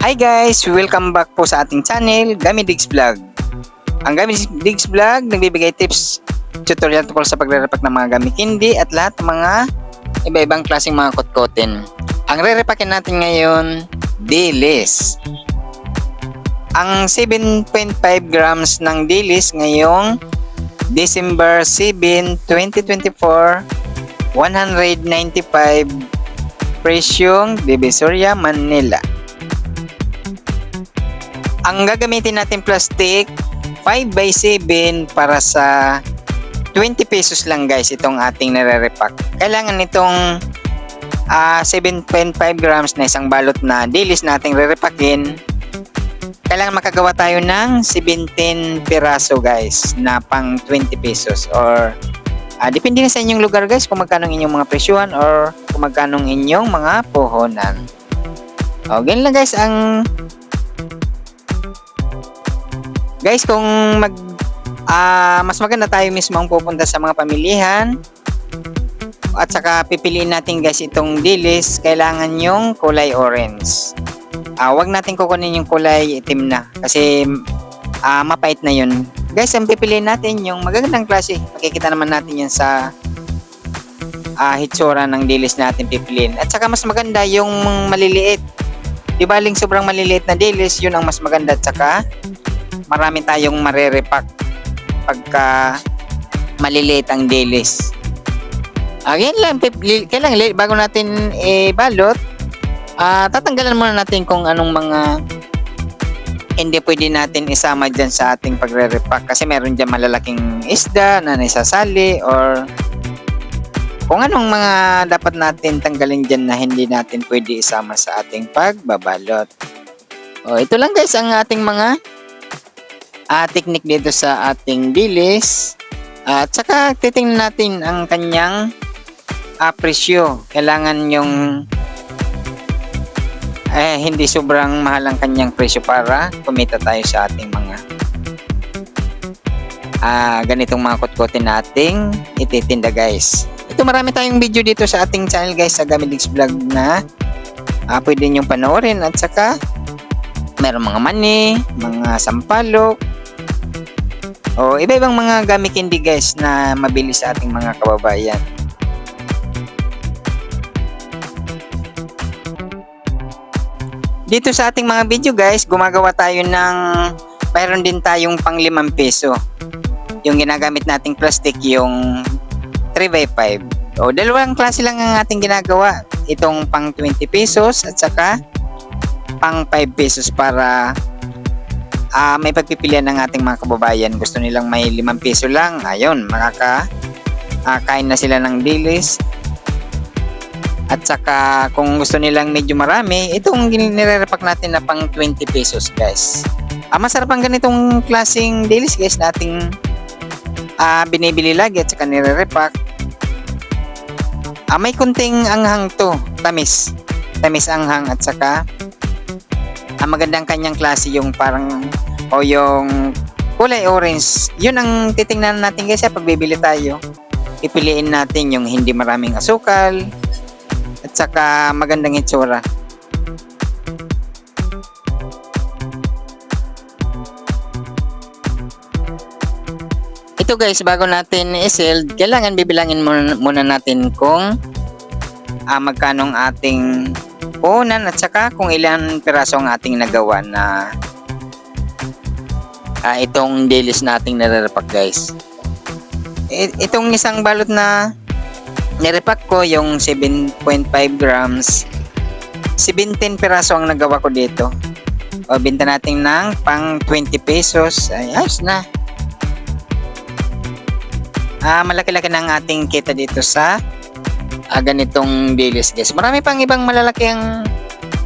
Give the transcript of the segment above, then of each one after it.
Hi guys! Welcome back po sa ating channel, Gami Digs Vlog. Ang Gami Digs Vlog nagbibigay tips, tutorial tungkol sa pagre-repack ng mga gamit hindi at lahat ng mga iba-ibang klaseng mga kotkotin. Ang re-repackin natin ngayon, dilis. Ang 7.5 grams ng dilis ngayong December 7, 2024, 195 presyong Divisoria, Manila. Ang gagamitin natin plastic 5x7 para sa 20 pesos lang guys itong ating nare-repack. Kailangan nitong ah, 7.5 grams na isang balot na dilis nating re-repackin. Kailangan makagawa tayo ng 17 piraso guys na pang 20 pesos or ah, depende na sa inyong lugar guys kung magkano inyong mga presyuhan or kung magkano inyong mga puhunan. O, ganyan lang guys ang Guys, kung mag ah, mas maganda tayo mismo ang pupunta sa mga pamilihan at saka pipiliin natin guys itong dilis, kailangan yung kulay orange. Ah, wag natin kukunin yung kulay itim na kasi ah, mapait na yun. Guys, ang pipiliin natin yung magagandang klase. Makikita naman natin yan sa ah, hitsura ng dilis natin pipiliin. At saka mas maganda yung maliliit. Di baling sobrang maliliit na dilis, yun ang mas maganda. At saka marami tayong marerepack pagka maliliit ang dilis. Again lang, pip- li- kailangan bago natin i-balot, ah tatanggalan muna natin kung anong mga hindi pwede natin isama dyan sa ating pagre-repack kasi meron dyan malalaking isda na naisasali or kung anong mga dapat natin tanggalin dyan na hindi natin pwede isama sa ating pagbabalot. O, ito lang guys ang ating mga ah, technique dito sa ating dilis. At saka titingnan natin ang kanyang presyo. Kailangan yung eh, hindi sobrang mahal ang kanyang presyo para kumita tayo sa ating mga ah, ganitong mga kutkutin nating ititinda guys. Ito marami tayong video dito sa ating channel guys sa Gamilix Vlog na ah, pwede niyong panoorin at saka meron mga mani, mga sampalok, o iba-ibang mga gamit hindi guys na mabili sa ating mga kababayan. Dito sa ating mga video guys, gumagawa tayo ng mayroon din tayong pang 5 peso. Yung ginagamit nating plastic yung 3x5. O dalawang klase lang ang ating ginagawa. Itong pang 20 pesos at saka pang 5 pesos para ah may pagpipilian ng ating mga kababayan. Gusto nilang may 5 peso lang. Ayun, makaka ah, kain na sila ng dilis. At saka kung gusto nilang medyo marami, itong nire-repack natin na pang 20 pesos guys. Ah, masarap ang ganitong klaseng dilis guys nating ah, binibili lagi at saka nire-repack. Ah, may kunting anghang to, tamis. Tamis anghang at saka ang magandang kanyang klase yung parang o yung kulay orange. Yun ang titingnan natin guys pag bibili tayo. Ipiliin natin yung hindi maraming asukal at saka magandang itsura. Ito guys, bago natin i-seld, kailangan bibilangin muna, muna natin kung ah, magkano ang ating puhunan at saka kung ilan piraso ang ating nagawa na ah, itong dilis nating nare-repack guys. I- itong isang balot na nirepack ko yung 7.5 grams 17 piraso ang nagawa ko dito. O binta natin ng pang 20 pesos. Ay, ayos na. Ah, malaki-laki ang ating kita dito sa ah, ganitong dilis guys. Marami pang ibang malalaki ang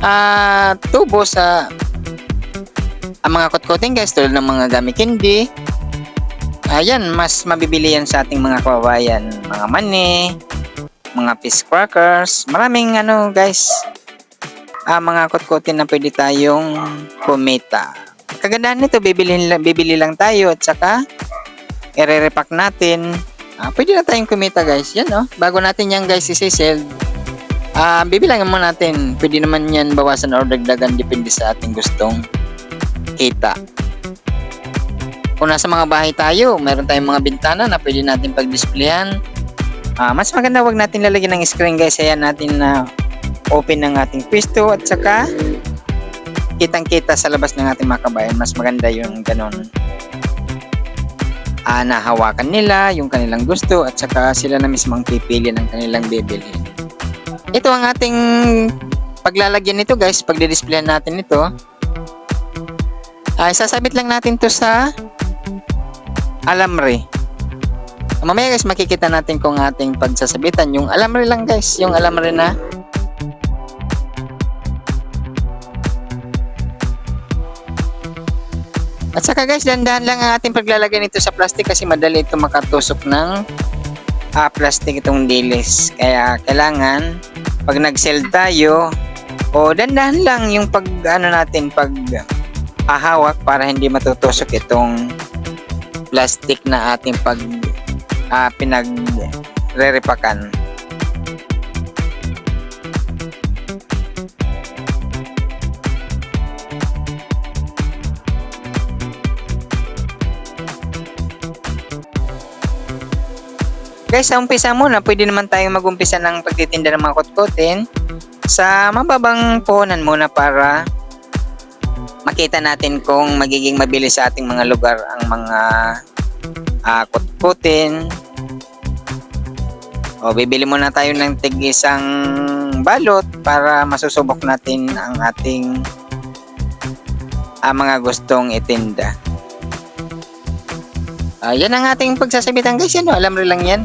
ah, tubo sa ang mga kotkoting guys tulad ng mga gami candy. Ayan, mas mabibili yan sa ating mga kababayan. Mga mani, mga fish crackers. Maraming ano guys, ah, mga kotkotin na pwede tayong kumita. Kagandahan nito, bibili, bibili lang tayo at saka i-repack natin. Ah, pwede na tayong kumita guys. Yan oh. Bago natin yan guys isi-sell, Ah, bibilangin mo natin. Pwede naman yan bawasan or dagdagan depende sa ating gustong kita. Kung nasa mga bahay tayo, meron tayong mga bintana na pwede natin pag-displayan. Ah, mas maganda wag natin lalagyan ng screen guys. Ayan natin na open ng ating pwesto at saka kitang-kita sa labas ng ating mga kabayan. Mas maganda yung ganun. Ah, nahawakan nila yung kanilang gusto at saka sila na mismo ang pipili ng kanilang bibilhin. Ito ang ating paglalagyan nito guys, pagdi-displayan natin ito. Ay, sasabit lang natin to sa alamre. Mamaya guys, makikita natin kung ating pagsasabitan. Yung alamre lang guys, yung alamre na At saka guys, dandahan lang ang ating paglalagay nito sa plastic kasi madali ito makatusok ng ah, plastic itong dilis. Kaya kailangan pag nag-sell tayo o dandahan lang yung pag ano natin pag ahawak para hindi matutusok itong plastic na ating pag ah, pinag rerepakan. Guys, sa umpisa muna, pwede naman tayong mag-umpisa ng pagtitinda ng mga kotkotin sa mababang puhunan muna para makita natin kung magiging mabilis sa ating mga lugar ang mga uh, kotkotin. O, bibili muna tayo ng tig isang balot para masusubok natin ang ating ah, mga gustong itinda. Ah, yan ang ating pagsasabitan guys. Yan, oh, alam rin lang yan.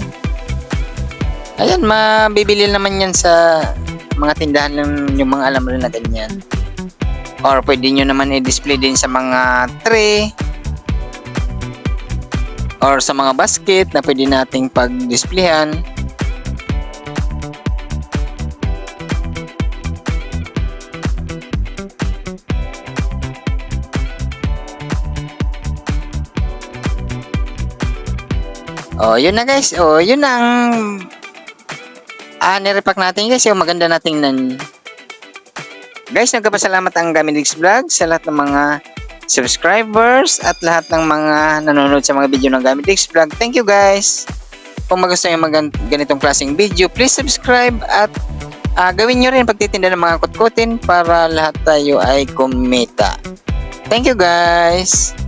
Ayan, mabibili naman yan sa mga tindahan ng yung mga alam rin na ganyan. Or pwede nyo naman i-display din sa mga tray. Or sa mga basket na pwede nating pag-displayhan. Oh, yun na guys. Oh, yun ang ah, nirepack natin guys. Yung maganda nating nan. Guys, nagpapasalamat ang Gamidix Vlog sa lahat ng mga subscribers at lahat ng mga nanonood sa mga video ng Gamidix Vlog. Thank you guys. Kung magustuhan yung mga ganitong klaseng video, please subscribe at ah, gawin nyo rin pagtitinda ng mga kutkutin para lahat tayo ay kumita. Thank you guys.